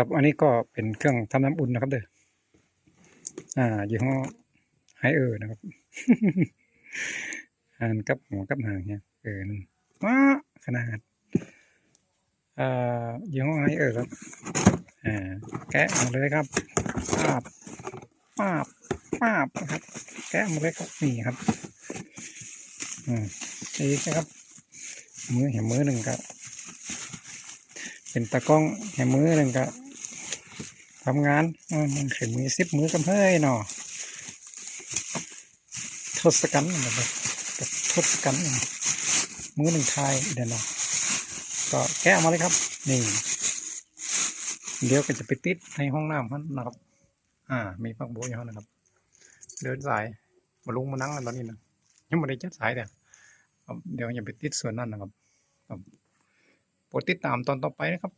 ครับ อันนี้ก็เป็นเครื่องทำน้ำอุ่นนะครับเด้ออ่ายี่ห้อไฮเออร์นะครับอ่านกับหัวกับหางเนี่ยเออนั่นว้าขนาดอ่ายี่ห้อไฮเออร์ครับอ่าแกะมาเลยครับปาบปาบปาบนะครับ แกะมาเลยครับนี่ครับอืมนี่นะครับ มือเห็นมือหนึ่งก็เป็นตากล้องเห็นมือหนึ่งก็ ทำงานมันเข็มมือซิบมือกับเฮ้ยหนอทศกัณฐ์นะครับบทศกัณฐ์มือหนึ่งทายเดี๋ยวนาะก็แกะมาเลยครับ นี่ เดี๋ยวก็จะไปติดในห้องน้ำพันนะครับ อ่า มีพักโบอยู่ห้องนะครับ เดินสายมาลุงมานั่งกันตอนนี้นะยังไม่ได้จัดสายแต่ครับเดี๋ยวอย่าไปติดส่วนนั้นนะครับครับโปรดติดตามตอนต่อไปนะครับ